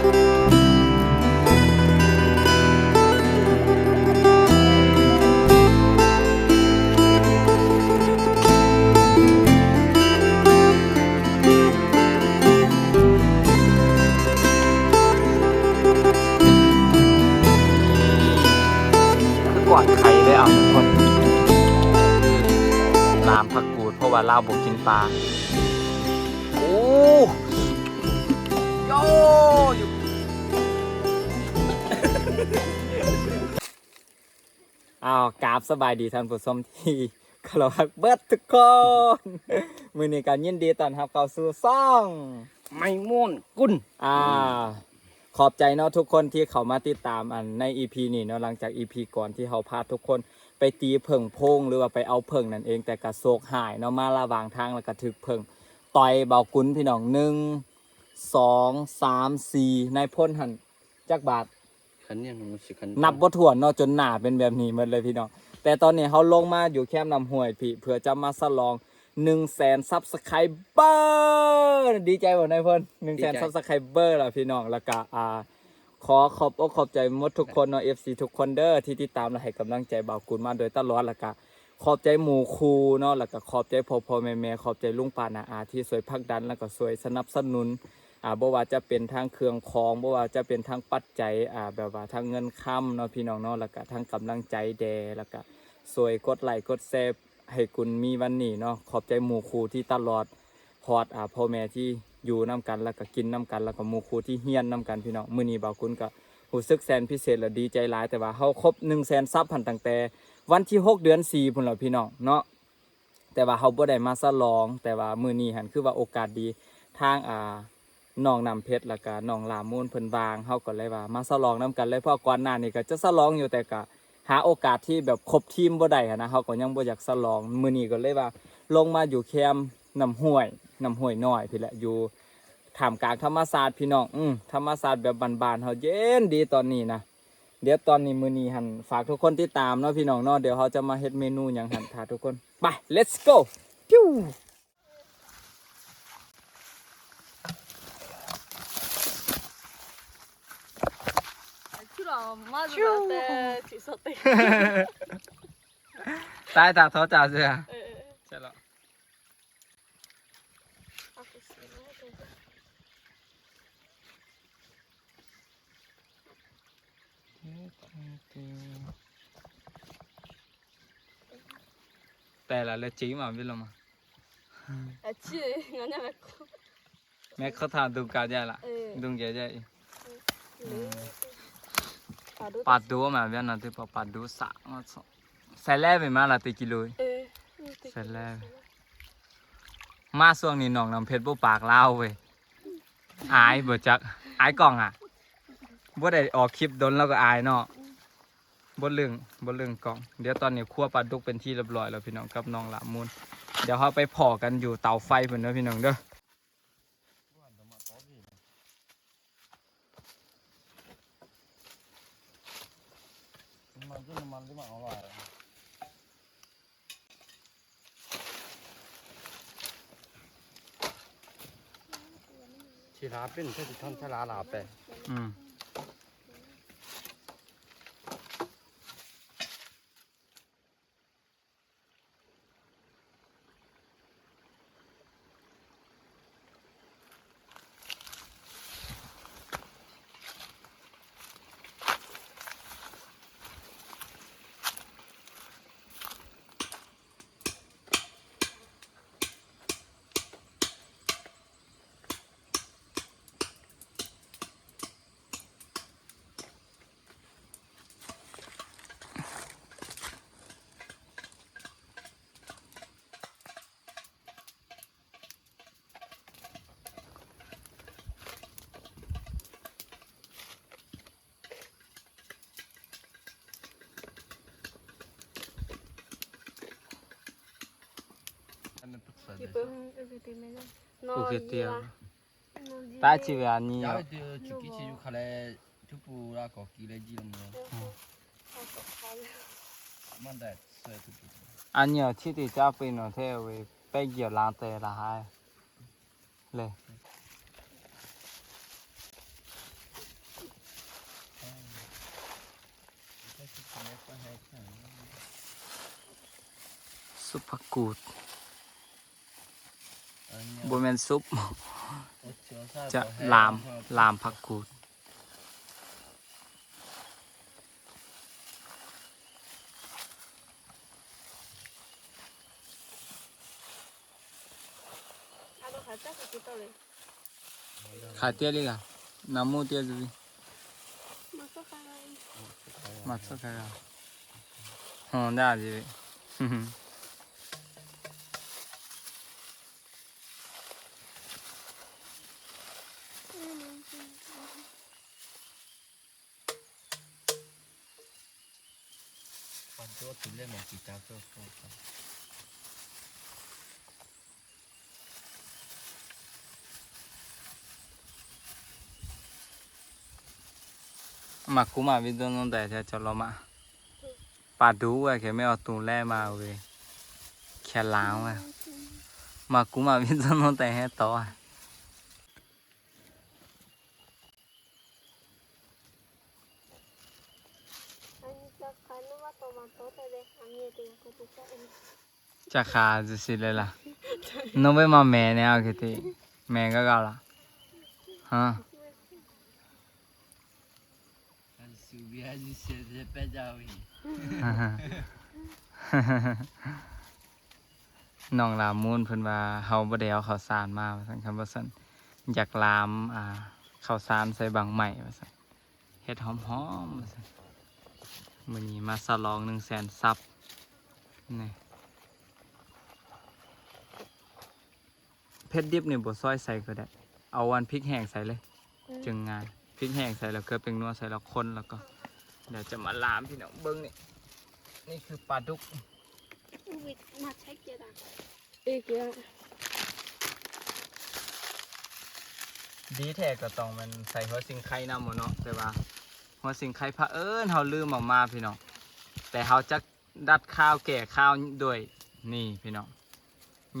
คือกวาดไข่ได้เอาทุกคนลามผักกูดเพราะว่าเลาบอกกินปลา โอ้โย อยู่อ้าวกราบสบายดีท่านผู้ชมที่เคารพเบิดทุกคนมือนี้การยินดีต้อนรับเข้าสู่ซ่องไม่ม่วนกุนอ่า ขอบใจเนาะทุกคนที่เขามาติดตามอันใน EP นี้เนาะหลังจาก EP ก่อนที่เขาพาทุกคนไปตีเพิ่งโพงหรือว่าไปเอาเพิ่งนั่นเองแต่กระโศกหายเนาะมาระหว่างทางแล้วก็ถึกเพิ่งต่อยเบากุนพี่น้องหนึ่งสองสามสี่ในายพ่นหันจักบาท ขันเนี่ยมันสิขันนับบ่ถ้วนเนาะจนหนาเป็นแบบนี้หมดเลยพี่น้องแต่ตอนนี้เขาลงมาอยู่แคมป์ลำห้วยพี่เพื่อจะมาสลอง1นึ่งแสนซับสไครเบอร์ดีใจบ่นายเพิ่นหนึ่งแสนซับสไครเบอร์ล่ะพี่น้องแล้วก็อ่าขอขอบอกขอบใจหมดทุกคนเนาะ FC ทุกคนเด้อที่ติดตามและให้กำลังใจบ่าวกุลมาโดยตลอดแล้วก็ขอบใจหมู่ครูเนาะแล้วก็ขอบใจพ่อพ่อแม่แม่ขอบใจลุงป้านาอาที่ช่วยผลักดันแล้วก็ช่วยสนับสนุน อ่าบ่ว่าจะเป็นทางเครื่องของบ่ว่าจะเป็นทางปัจจัยอ่าแบบว่าทางเงินค้ำเนาะพี่น้องเนาะแล้วก็ทางกำลังใจแดแล้วก็สวยกดไลค์กดแชร์ให้คุณมีวันนี้เนาะขอบใจหมู่ครูที่ตลอดพอดอ่าพ่อแม่ที่อยู่นํกันแล้วก็กินนํกันแล้วก็หมู่ครูที่เฮียนนํกันพี่น้องมื้อนี้บ่าวคุณก็รู้สึกแสนพิเศษและดีใจหลายแต่ว่าเฮาครบ1 0 0 0 0แสนซับพันตั้งแต่วันที่ 6 เดือน4พุ่นแล้วพี่น้องเนาะแต่ว่าเฮาบ่ได้มาฉลอง แต่ว่ามื้อนี้หันคือว่าโอกาสดีทางอ่า น้องนำเพชรแล้วก็น้องลามูนเพิ่นวางเฮาก็เลยว่า มาฉลองนํกันเลยเพราะก่อนหน้านี้ก็จะฉลองอยู่แต่ก็หาโอกาสที่แบบครบทีมบ่ได้นะเฮาก็ยังบ่อยากฉลองมื้อนี้ก็เลยว่า ลงมาอยู่แคมป์น้ำห้วยน้ำห้วยน้อยพี่แหละอยู่ท่ามกลางธรรมศาสตร์พี่น้องอืมธรรมศาสตร์แบบบานๆเฮาเย็นดีตอนนี้นะเดี๋ยวตอนนี้มื้อนี้หันฝากทุกคนติดตามเนาะพี่น้องเนาะเดี๋ยวเขาจะมาเฮ็ดเมนูหยังหันถ้าทุกคนไป let's go ปิ้ว Mà dù là chị sợ tình Tại tạc thó chào chưa à? Chào lọ. Tè là lê chí mà biết lắm mà Lê chí, nó nhà mẹ khó Mẹ khó thả đúng cả dạy lạ Đúng dạy dạy Padu mà biết là tôi padu sạ nó sẽ lẽ về mà là tỷ kilo sẽ lẽ ma xuông này nòng làm phết bố bạc lao về ái bữa chắc ái còn à bố đây ở clip đốn là có ái nó บนเรื่องบนเรื่องกอง เดี๋ยวตอนนี้คั่วปลาดุกเป็นที่เรียบร้อยแล้วพี่น้องกับน้องละมุนเดี๋ยวเขาไปผอกันอยู่เตาไฟเหมือนเดิมพี่น้องเด้อ มันก็น้ำมันที่มันอร่อยทีลาเป็นเพื่อที่ท่อนทลาลาไปอืม 기쁨 이렇게 되면은 너 그게 뛰 어. 너 딸집이 아니에 요. จุกิชิยุคาเลทุปูรากอกีเลจิลมมันแต่เสือทุปู 아니 요, 티디 짜빼는 태우이 빼기어 라떼라 하 이. 네. 수파 굿. บ่แม่นซุป จะลามลามผักกูด खाते आली का नामू होती आली तुझी मस्त काय हा द्या आजी chỗ tụi lên mình chỉ tao cho con mà cũng mà video nó để cho cho lo mà. Bà đủ rồi cái mẹ tù le mà về. Khẻ láo mà mà cũng mà video nó để hết to à. เก่าละฮะ Si ubiasi siete pedavi. น้องลามูนเพิ่นว่าเฮาบ่ได้เอาข้าวสารมาว่าซั่นคำว่าซั่นอยากลามอ่าข้าวสารใส่บังใหม่ว่าซั่นเฮ็ดหอมๆว่าซั่นมื้อนี้มาฉลอง100,000ซับนี่ เพชรดิบเนี่ยบ่ซอยใส่ก็ได้ เอาวันพริกแห้งใส่เลย จึงงานพริกแห้งใส่แล้วเกลือเป็นนัวใส่แล้วคนแล้วก็เดี๋ยวจะมาลามพี่น้องเบิ้งนี่นี่คือปลาดุกมาใช้เกลืออีกแล้วดีแท้ก็ต้องมันใส่หัวสิงไข่น้ำหมดเนาะแต่ว่าหัวสิงไข่พระเอิญเขาลืมออกมาพี่น้องแต่เขาจะดัดข้าวแก่ข้าวด้วยนี่พี่น้อง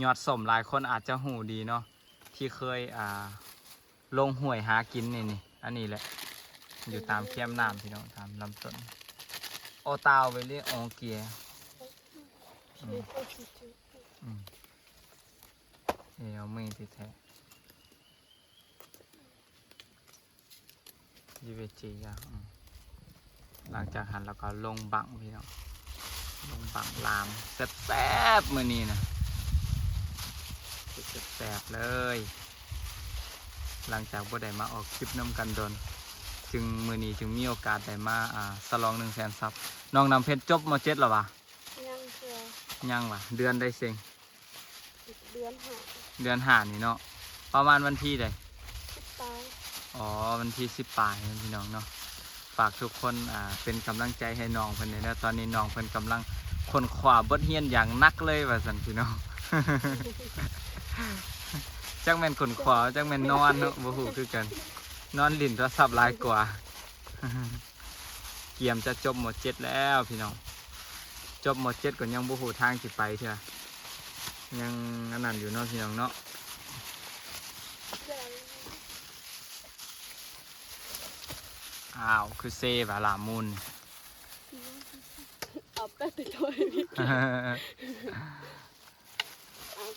ยอดสมหลายคนอาจจะหูดีเนาะที่เคยอ่าลงห้วยหากินนี่นี่อันนี้แหละ อยู่ตามเขี้ยมน้ำพี่น้องตามลำต้นโอตาวเวลี่อองเกียอืมเดี๋ยวมือติดแท้ยีเวจีอะหลังจากหันแล้วก็ลงบังพี่น้องลงบังลามแซ่บๆมือนี้นะ สบเลย หลังจากบ่ได้มาออกคลิปน้ำกันดน จึงมือนีจึงมีโอกาสได้มาอ่าสลองหนึ่งแสนซับน้องนำเพชรจบมาเจ็ดหรอวะยังเชื่อยังวะเดือนได้เซ็งเดือนหาเดือนห่านี่เนาะประมาณวันที่ใดสิบปลาอ๋อวันที่สิบปลายนะพี่น้องเนาะฝากทุกคนอ่าเป็นกำลังใจให้น้องเพื่อนเลยนะตอนนี้น้องเพื่อนกำลังคนขวาบดเฮียนอย่างนักเลยว่าสันพี่น้อง จังแม่นคนขวาจังแม่นนอนเนาะบ่ฮู้คือกัน นอนลิ้นโทรศัพท์หลายกว่า เกียมจะจบหมดเจ็ดแล้วพี่น้อง จบหมดเจ็ดก็ยังบ่ฮู้ทางสิไปเถอะยังอันนั้นอยู่เนาะพี่น้องเนาะเดือนอ้าวคือเซบาลามุนเอาแป้ติดทอยพี่เอาแป้ติดทอยพี่แค่ว่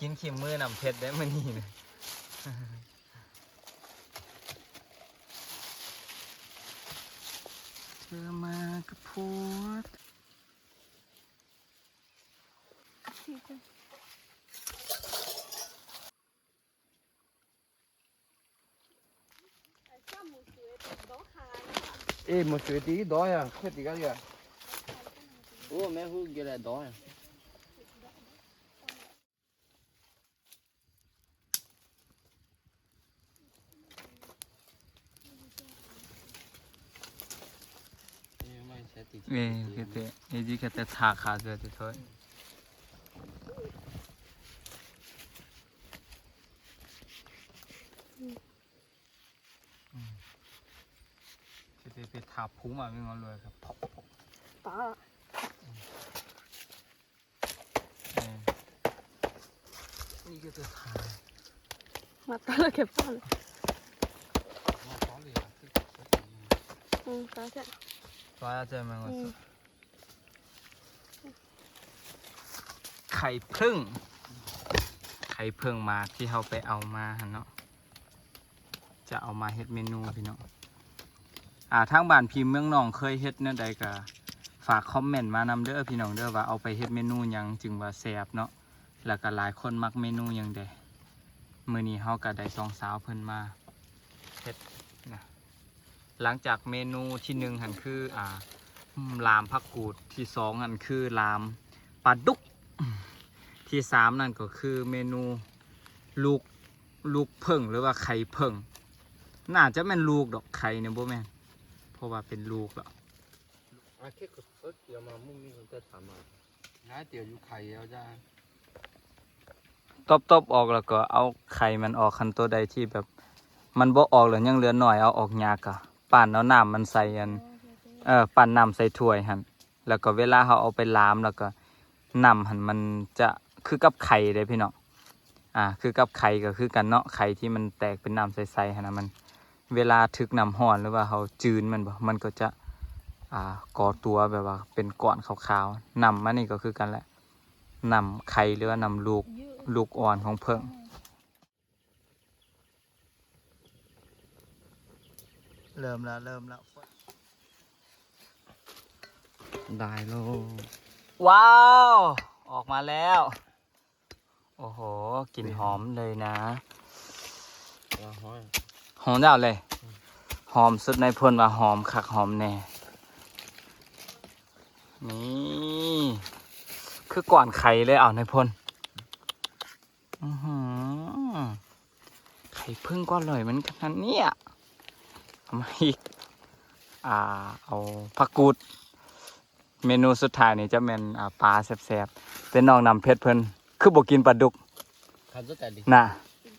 กันบอกปลาดุกมาแม่ตายนึงเอาหัวเจ๋อบอกปลาดุกหัวปลาดุกแม่ครับแม่ครับสุกอยู่ดอกกินขี้มือกินขี้มือนำเพชรได้มานี่นะเธอมากับผัวข้ามูสวยต้องหา Eh, ma se vedi doia, senti che Oh, me hu gele doia. เอ้ยไม่ใช่ ti. เว้ยคือเตะนี่ดีแค่แต่ถาขาเสือจะถอยคือเตะไปถาพุงมาไม่งอนเลยครับ ป๋า เออ นี่ก็จะถามาตาละเก็บป้าเลย Ma parli a te. อืมตาแค่ตัวอาจจะ มันก็อืมไข่พึ่ง ไข่พึ่งมาที่เขาไปเอามาหั่นเนาะ จะเอามาเฮ็ดเมนูพี่เน้องอ่าทางบ้านพี่เมืองน้องเคยเฮ็ดเนี่ยใดก็ฝากคอมเมนต์มานำเด้อพี่น้องเด้อว่าเอาไปเฮ็ดเมนูหยังจึงว่าแซ่บเนาะ แล้วก็หลายคนมักเมนูหยังใดมื้อนี้เฮาก็ได้สองสาวเพิ่นมา หลังจากเมนูที่หนึ่งหันคืออ่าลามผักกูดที่สองหันคือลามปลาดุก ที่สามนั่นก็คือเมนูลูกลูกเพิ่งหรือว่าไข่เพิ่งน่าจะแม่นลูกดอกไข่เนี่ยบ่แม่นเพราะว่าเป็นลูกแล้ว A che cosa ti ma mu mi non te fa ma. Na ti yu khai ya ja. ตบตบๆออกแล้วก็เอาไข่มันออกคันตัวใดที่แบบ มันบ่ออกหรือยังเหลือหน่อยเอาออกยากอะ ปั่นเอาน้ำมันใส่อันเออปั่นน้ำใส่ถ้วยหันแล้วก็เวลาเขาเอาไปล้ามแล้วก็น้ำหันมันจะคือกับไข่เลยพี่เนาะอ่าคือกับไข่ก็คือกันเนาะไข่ที่มันแตกเป็นน้ำใสๆหันนะมันเวลาถึกน้ำห้อนหรือว่าเขาจืนมันบ่มันก็จะอ่าก่อตัวแบบว่า เป็นก้อนขาวๆน้ำมันนี่ก็คือกันแหละน้ำไข่หรือว่าน้ำลูกลูกอ่อนของเพิ่ง เริ่มแล้วเริ่มแล้ว Dai lo. ว้าว ออกมาแล้ว โอ้โหกลิ่นหอมเลยนะ Wa hoi. หอมแล้วเลย หอมสุดในพลว่าหอมคักหอมแน่ นี่คือก่อนไข่เลยเอาในพลอื้อหือไข่พึ่งก็อร่อยเหมือนกันนะเนี่ยเอา มาอีกอ่าเอาผักกูด เมนูสุดท้ายนี่จะเป็นอ่าปลาแซ่บๆแต่น้องนำเพชรเพิ่นคือบ่กินปลาดุก Kazo ta di. น่ะ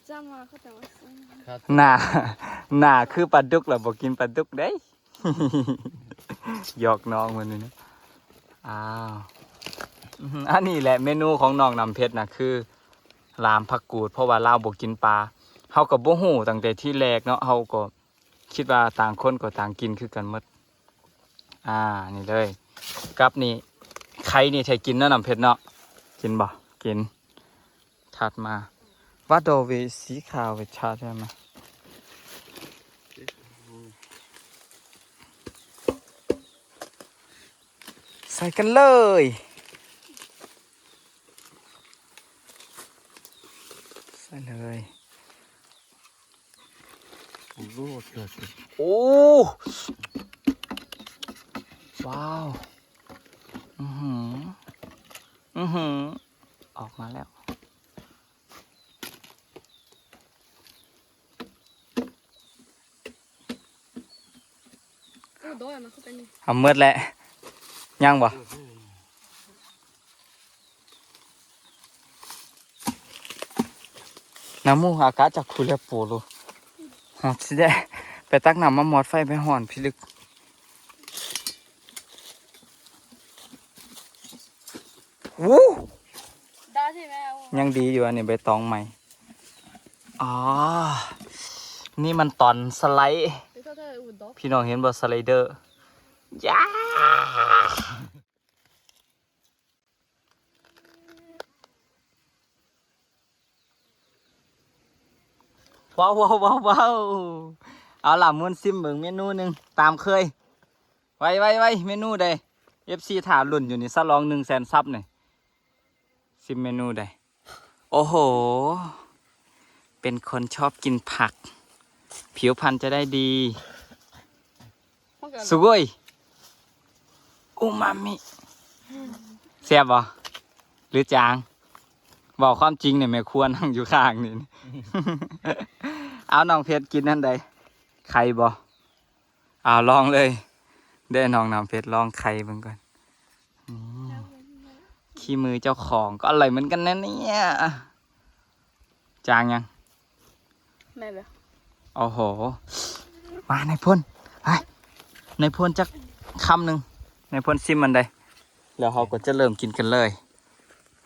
จ้ามาเขาแต่ว่าซื้อ Kazo. หน้าหน้าคือปลาดุกแล้วบอกกินปลาดุกได้ หยอกน้องมันนี่นะอ้าวอื้อหืออันนี้แหละเมนูของน้องนำเพชรนะคือลามผักกูด เพราะว่าเราบอกกินปลาเฮากับบ่ฮู้ตั้งแต่ที่แรกเนาะเฮาก็ คิดว่าต่างคนก็ต่างกินคือกันหมดอ่านี่เลยกับนี่ไข่นี่ใช้กินเนาะนำเพชรเนาะกินบ่กินถัดมาวัดโดเวสีขาวเวชาใช่ไหมใส่กันเลยใส่เลย Lo kazo. โอ้ว้าวอือหือ อือหือ ออกมาแล้วโอ้ดอยมาเขาเป็นเอาเมื่อแหละยังบ่น้ำมูอากาศจากคุเรโปโล หอดสิได้ไปตักน้ำมาหมอดไฟไปห่อนพี่ลึกวู้ดาใช่ไหมเอายังดีอยู่อันนี้ใบตองใหม่อ๋อ นี่มันตอนสไลด์ไปเขาแต่อุดดอกพี่น้องเห็นบ่สไลเดอร์ยา ว้าวว้าวว้าวว้าวเอาล่ะมวนซิมเบิงเมนูหนึ่งตามเคย ไว้ไว้ไว้เมนูใดเอฟซีถาหลุ่นอยู่นี่ซลองหนึ่งแสนซับหน่อยซิมเมนูใดโอ้โห เป็นคนชอบกินผัก ผิวพรรณจะได้ดี สุกุยอูมามิแซ่บบ่หรือจาง บอกความจริงเนี่ยแม่ครัวนั่งอยู่ข้างนี่ เอาน้องเพชรกินนั่นใดไข่บ่เอาลองเลย ได้น้องน้ำเพชรลองไข่เบิ่งก่อนอืมขี้มือเจ้าของก็อร่อยเหมือนกันนะเนี่ยจางยังแม่แบบโอ้โห มาในายพ่นไปในายพ่นจักคำหนึ่งในายพ่นซิมมันได้แล้วเขาก็จะเริ่มกินกันเลย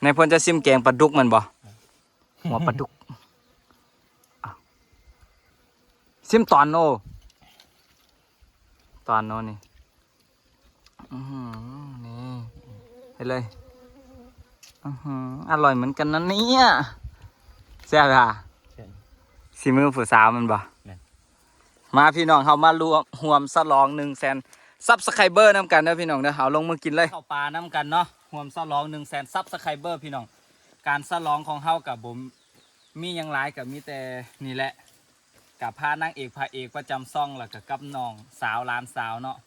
ในายพ่นจะซิมแกงปลาดุกมันบ่หัวปลาดุกอ้าวซิมตอนโนตอนโนนี่อือหือนี่ไปเลยอือหืออร่อยเหมือนกันนะเนี่ยแซ่บอะใช่สีมือผู้สาวมันบ่แม่นมาพี่น้องเขามารวมรวมสลองหนึ่งแสนซับสไครเบอร์น้ำกันเด้อพี่น้องเด้อเอาลงมือกินเลยเข้าปลาน้ำกันเนาะ รวมสลองหนึ่งแสนซับสไครเบอร์พี่น้อง การสลองของเฮากับผมมียังหลายกับมีแต่นี่แหละกับพานางเอกพระเอกประจำซ่องแล้วก็กับน้องสาวหลานสาวเนาะ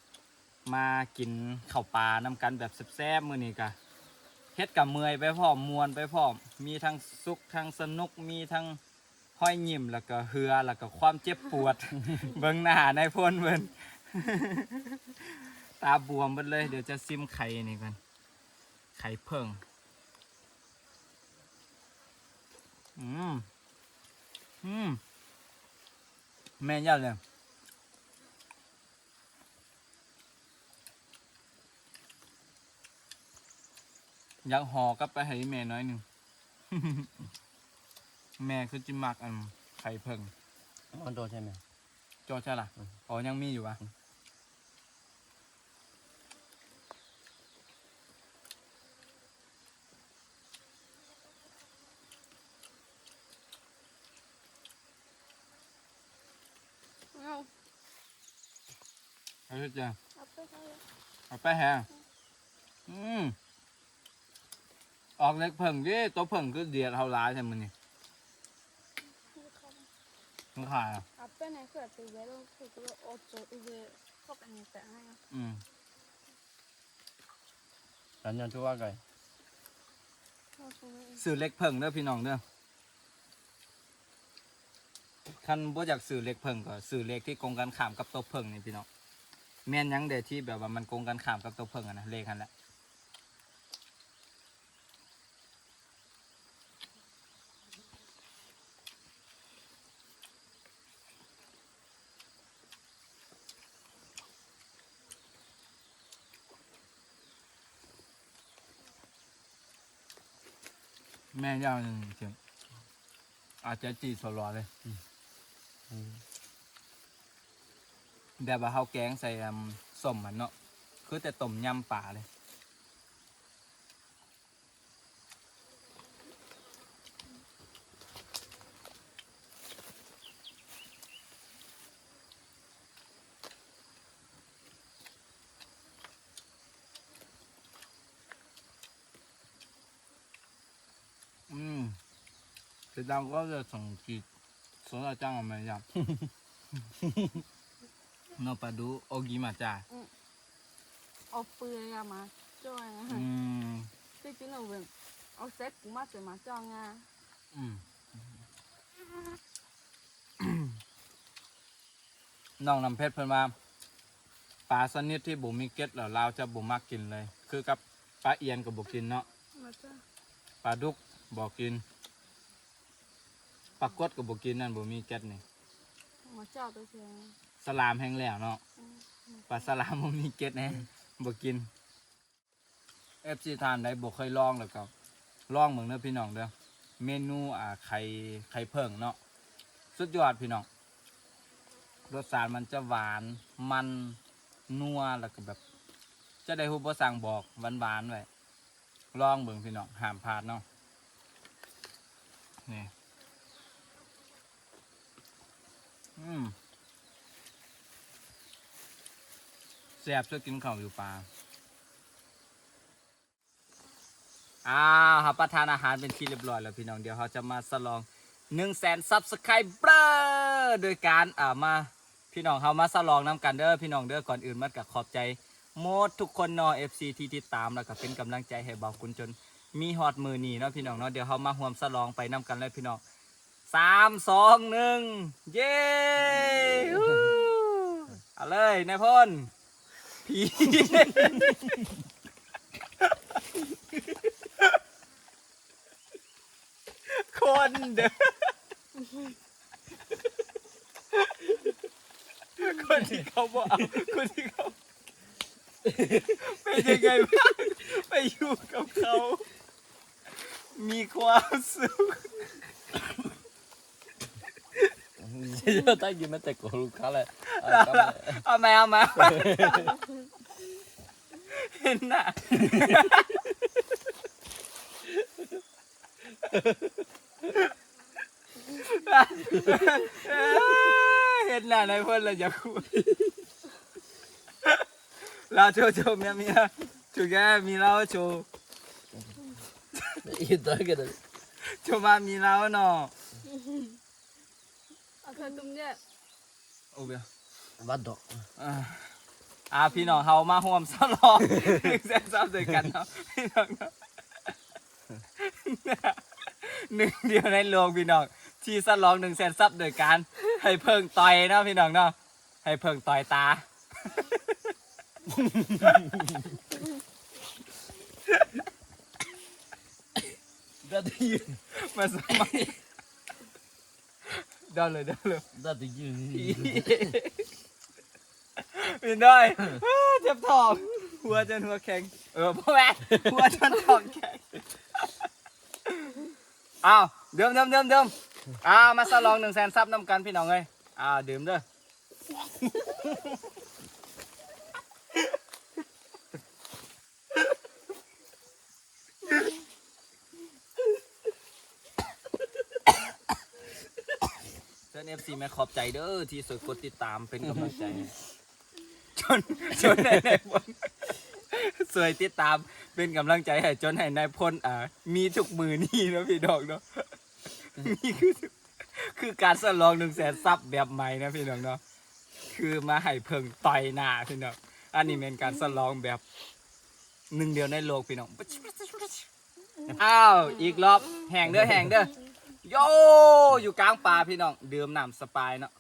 มากินข้าวปลาน้ำกันแบบแซ่บๆมื้อนี้กะเฮ็ดกับเมื่อยไปพร้อมมวนไปพร้อมมีทั้งสุขทั้งสนุกมีทั้งห้อยยิ้มแล้วก็เหือแล้วก็ความเจ็บปวด เบิ่งหน้าในพ่นเบิ่นตาบวมหมดเลย เดี๋ยวจะซิมไข่นี่กัน ไข่เพิ่งอืม อืม แม่นยัดเลยอยากห่อกลับไปให้แม่น้อยหนึ่ง แม่คือจิมักอันไข่เพิ่งมันโดนใช่ไหมโจใช่ล่ะอืมอ๋อยังมีอยู่อะ เอา เอาเจ้าเอาไปให้เอาไปแฮงอืมออกเล็กเพิ่งดิตัวเพิ่งคือเดียดเท่าร้ายใช่มั้ยนี่มันขายอะเอาไปไหนคือไปเวลาคือก็โอโจอีเวเข้าไปในแต่ให้อืมร้านยันทั่วไก่เราคงไม่สื่อเล็กเพิ่งเด้อพี่น้องเด้อคันบ่อยากสื่อเล็กเพิ่งก็สื่อเล็กที่กงกันข้ามกับตัวเพิ่งนี่พี่น้อง แม่นยังเดที่แบบว่ามันโกงกันขามกับตัวเพิ่งอะนะเลขกันแหละแม่ย่างจริงอาจจะจีสลอเลย แบบว่าเฮาแกงใส่อืมส้มมันเนาะคือแต่ต้มยำป่าเลยอืมแต่เราก็จะส่งกีโซดาจังออกมาอย่งเลาดูโอาจ้าเอาปืนมาอยนะอืมที่จริง เราเป็นเอาเซ็ตกูมาจะมาจ้องอะอืมน้องน้ำเพชรเพิ่นว่าปลาสนิทที่บุมีเก็ดแล้วเราจะบุมักกินเลย คือกับปลาเอียนกับบุกินเนาะมาจ้าปลาดุกบอกกินปลากดกับบุกินนั่นบุมีเก็ดนี่มาจ้าตัวเชีย สลามแห้งแล้วเนาะปลาสลามบ่มีเก็ดแน่บ่กิน FC ทานได้บ่เคยลองแล้วก็ลองเบิ่งเด้อพี่น้องเด้อเมนูอ่าไข่ไข่เพิ่งเนาะสุดยอดพี่น้องรสชาติมันจะหวานมันนัวแล้วก็แบบ จะได้ฮู้บ่สั่งบอกหวานๆไว้ลองเบิ่งพี่น้องห้ามพลาดเนาะนี่อืม แซ่บช่วยกินข้าวอยู่ปลาอ้าวครับประทานอาหารเป็นที่เรียบร้อยแล้วพี่น้องเดี๋ยวเขาจะมาสลองหนึ่งแสนซับสไครเบอร์โดยการอ่ามาพี่น้องเขามาสลองน้ำกันเด้อพี่น้องเด้อก่อนอื่นมันกับขอบใจโมดทุกคนนอเอฟซีที่ติดตามแล้วก็เป็นกำลังใจให้เบาคุณจนมีฮอดมือนีเนาะพี่น้องเนาะเดี๋ยวเขามาห่วมสลองไปน้ำกันเลยพี่น้องสามสองหนึ่งเย้เอาเลยนายพล ผีคนเด้อคนที่เขาบอกเอาคนที่เขาเป็นยังไงบ้างไปอยู่กับเขา มีความสุข Yo ta gi mete ko lu kale. เอามาเอามาเห็นน่ะเห็นน่ะในเพื่อนเลยอ ว์โชว์เมียเมียชูแกมีเราโชว์ I ta ge det. โชว์มามีเราเนาะเอาเธอตุ้มเนี่ยโอ้เบีย Vad då? อ่าอ่าพี่น้องเฮามาห่วมสลองหนึ่งแสนซับด้วยกันเนาะพี่น้องเนาะหนึ่งเดียวในโลกพี่น้องที่สลองหนึ่งแสนซับด้วยกันให้เพิ่งต่อยเนาะพี่น้องเนาะให้เพิ่งต่อยตา Det är ju. มาสมัยเดาเลยเดาเลย Det är ju. พี่น้ อยอ้าเจ็บท้องหัวจนหัวแข็ง เออพ่อแม่หัวจนท้องแข็งอ้าวเดิมเดิมเดิมเดิมอ้าวมาสลองหนึ่งแสนซับน้ำกันพี่น้องเลยอ้าวดื่มเด้อเจ้าเอฟซีแม่ขอบใจเด้อที่สวยกดติดตามเป็นกำลังใจ นจนในในพลสวยติดตามเป็นกำลังใจให้จนให้นายพลอ่ามีทุกมือนี่นะพี่น้องเนาะนี่คือคือการสลองหนึ่งแสนซับแบบใหม่นะพี่น้องเนาะคือมาให้เพิ่งต่อยหน้าพี่น้องอันนี้เป็นการสลองแบบหนึ่งเดียวในโลกพี่น้องอ้าวอีกรอบแห่งเด้อแห่งเด้อโยอยู่กลางป่าพี่น้องดื่มน้ำสปายเนาะ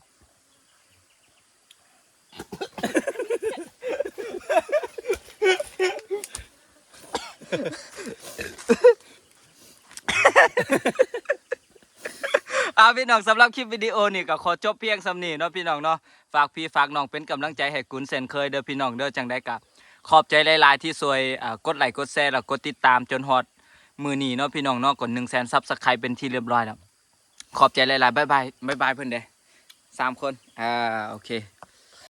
อาพี่น้องสำหรับคลิปวิดีโอนี่ก็ขอจบเพียงสำนีเนาะพี่น้องเนาะฝากพี่ฝากน้องเป็นกำลังใจให้กุนเซนเคยเด้อพี่น้องเด้อจังได้กับขอบใจหลายๆที่สวยกดไลค์กดแชร์แล้วกดติดตามจนฮอดมือนีเนาะพี่น้องเนาะกดหนึ่งแสนซับสไครเป็นที่เรียบร้อยแล้วขอบใจหลายๆบายบายบายบายเพื่อนเด้สามคนอ่าโอเค